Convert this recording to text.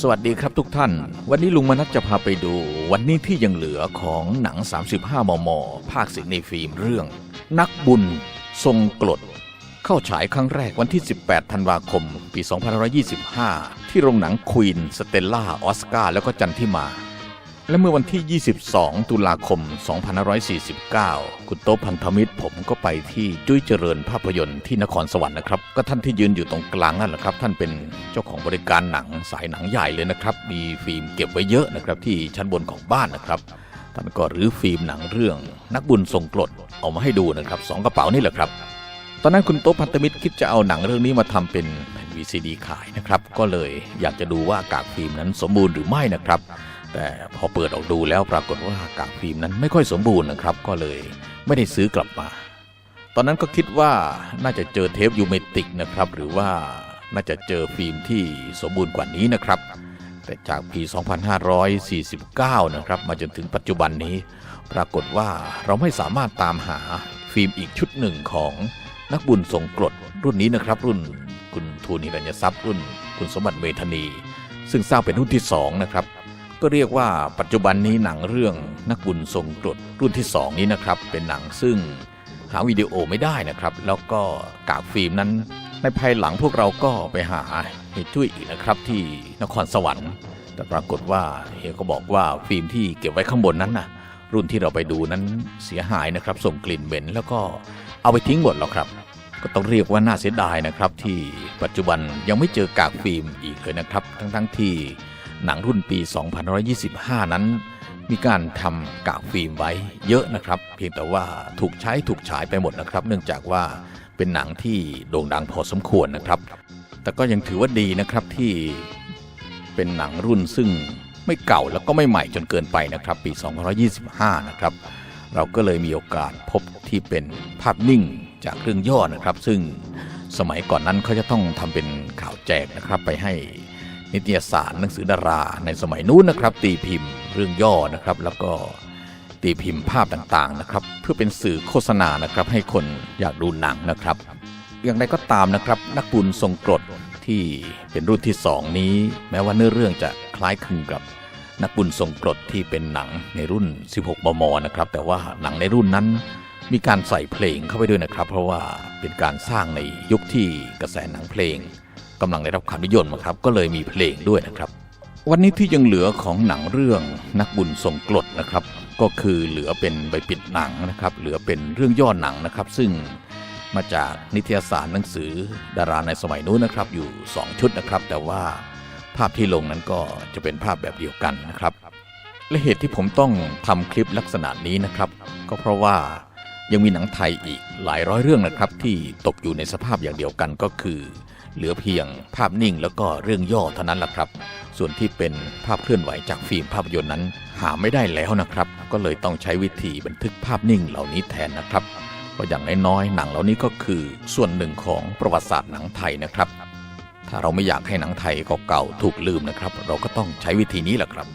สวัสดีครับทุกท่าน วันนี้ลุงมนัสจะพาไปดู วันนี้ที่ยังเหลือของหนัง 35 มม ภาคสิงในฟิล์มเรื่อง นักบุญ ทรงกรดเข้าฉายครั้งแรกวันที่ 18 ธันวาคม ปี 2525 ที่โรงหนังควีน สเตลล่า ออสการ์แล้วก็จันทิมา และเมื่อวันที่ 22 ตุลาคม 2549 คุณโต๊ะพันธมิตร ผมก็ไปที่จุ้ยเจริญภาพยนตร์ที่นครสวรรค์นะครับ ก็ท่านที่ยืนอยู่ตรงกลางนั่นแหละครับ ท่านเป็นเจ้าของบริการหนังสายหนังใหญ่เลยนะครับ มีฟิล์มเก็บไว้เยอะนะครับ ที่ชั้นบนของบ้านนะครับ ท่านก็รื้อฟิล์มหนังเรื่อง นักบุญทรงกรดเอามาให้ดูนะครับสองกระเป๋านี่แหละครับ ตอนนั้นคุณโต๊ะพันธมิตรคิดจะเอาหนังเรื่องนี้มาทำเป็นแผ่น VCD ขายนะครับ ก็เลยอยากจะดูว่ากากฟิล์มนั้นสมบูรณ์หรือไม่นะครับ แต่พอเปิดออกดูแล้วปรากฏว่ากากฟิล์มนั้นไม่ค่อยสมบูรณ์นะครับ ก็เลยไม่ได้ซื้อกลับมา ตอนนั้นก็คิดว่าน่าจะเจอเทปยูเมติกนะครับ หรือว่าน่าจะเจอฟิล์มที่สมบูรณ์กว่านี้นะครับ แต่จากปี 2549 นะครับ มาจนถึงปัจจุบันนี้ ปรากฏว่าเราไม่สามารถตามหาฟิล์มอีกชุดหนึ่งของนักบุญทรงกรดรุ่นนี้นะครับ รุ่นคุณทูนิรัญทรัพย์รุ่น คุณสมบัติเมธานี ซึ่งสร้างเป็นรุ่นที่สองนะครับ ก็เรียกว่าปัจจุบันนี้หนังเรื่องนักบุญทรงกรดรุ่นที่สองนี้นะครับ เป็นหนังซึ่งหาวิดีโอไม่ได้นะครับ แล้วก็กากฟิล์มนั้น ในภายหลังพวกเราก็ไปหาเฮจุ้ยอีกนะครับที่นครสวรรค์แต่ปรากฏว่าเฮก็บอกว่าฟิล์มที่เก็บไว้ข้างบนนั้นนะรุ่นที่เราไปดูนั้นเสียหายนะครับส่งกลิ่นเหม็นแล้วก็เอาไปทิ้งหมดแล้วครับ ก็ต้องเรียกว่าน่าเสียดายนะครับ ที่ปัจจุบันยังไม่เจอกากฟิล์มอีกเลยนะครับ ทั้งๆที่ หนังรุ่นปี 2525 นั้น มีการทำกากฟิล์มไว้เยอะนะครับ เพียงแต่ว่าถูกใช้ถูกฉายไปหมดนะครับ เนื่องจากว่าเป็นหนังที่โด่งดังพอสมควรนะครับ แต่ก็ยังถือว่าดีนะครับที่เป็นหนังรุ่นซึ่งไม่เก่าแล้วก็ไม่ใหม่จนเกินไปนะครับ ปี2025 นะครับ เราก็เลยมีโอกาสพบที่เป็นภาพนิ่งจากเรื่องย่อนะครับ ซึ่งสมัยก่อนนั้นเขาจะต้องทำเป็นข่าวแจกนะครับไปให้ นิตยสารหนังสือดาราในสมัยนู้นนะครับ ตีพิมพ์เรื่องย่อนะครับ แล้วก็ตีพิมพ์ภาพต่างๆนะครับ เพื่อเป็นสื่อโฆษณานะครับ ให้คนอยากดูหนังนะครับ อย่างไรก็ตามนะครับ นักบุญทรงกรดที่เป็นรุ่นที่สองนี้ แม้ว่าเนื้อเรื่องจะคล้ายคลึงกับนักบุญทรงกรดที่เป็นหนังในรุ่น 16มมนะครับ แต่ว่าหนังในรุ่นนั้นมีการใส่เพลงเข้าไปด้วยนะครับ เพราะว่าเป็นการสร้างในยุคที่กระแสหนังเพลง กำลังได้รับความนิยมครับก็เลยมีเพลงด้วยนะครับ วันนี้ที่ยังเหลือของหนังเรื่องนักบุญทรงกรดนะครับ ก็คือเหลือเป็นใบปิดหนังนะครับ เหลือเป็นเรื่องย่อหนังนะครับ ซึ่งมาจากนิตยสารหนังสือดาราในสมัยนู้นนะครับอยู่ 2 ชุดนะครับ แต่ว่าภาพที่ลงนั้นก็จะเป็นภาพแบบเดียวกันนะครับ และเหตุที่ผมต้องทำคลิปลักษณะนี้นะครับ ก็เพราะว่ายังมีหนังไทยอีกหลายร้อยเรื่องนะครับ ที่ตกอยู่ในสภาพอย่างเดียวกันก็คือ เหลือเพียงภาพนิ่งแล้วก็เรื่องย่อเท่านั้นแหละครับ ส่วนที่เป็นภาพเคลื่อนไหวจากฟิล์มภาพยนตร์นั้น หาไม่ได้แล้วนะครับ ก็เลยต้องใช้วิธีบันทึกภาพนิ่งเหล่านี้แทนนะครับเพราะอย่างน้อยๆหนังเหล่านี้ก็คือส่วนหนึ่งของประวัติศาสตร์หนังไทยนะครับ ถ้าเราไม่อยากให้หนังไทยเก่าๆถูกลืมนะครับ เราก็ต้องใช้วิธีนี้แหละครับ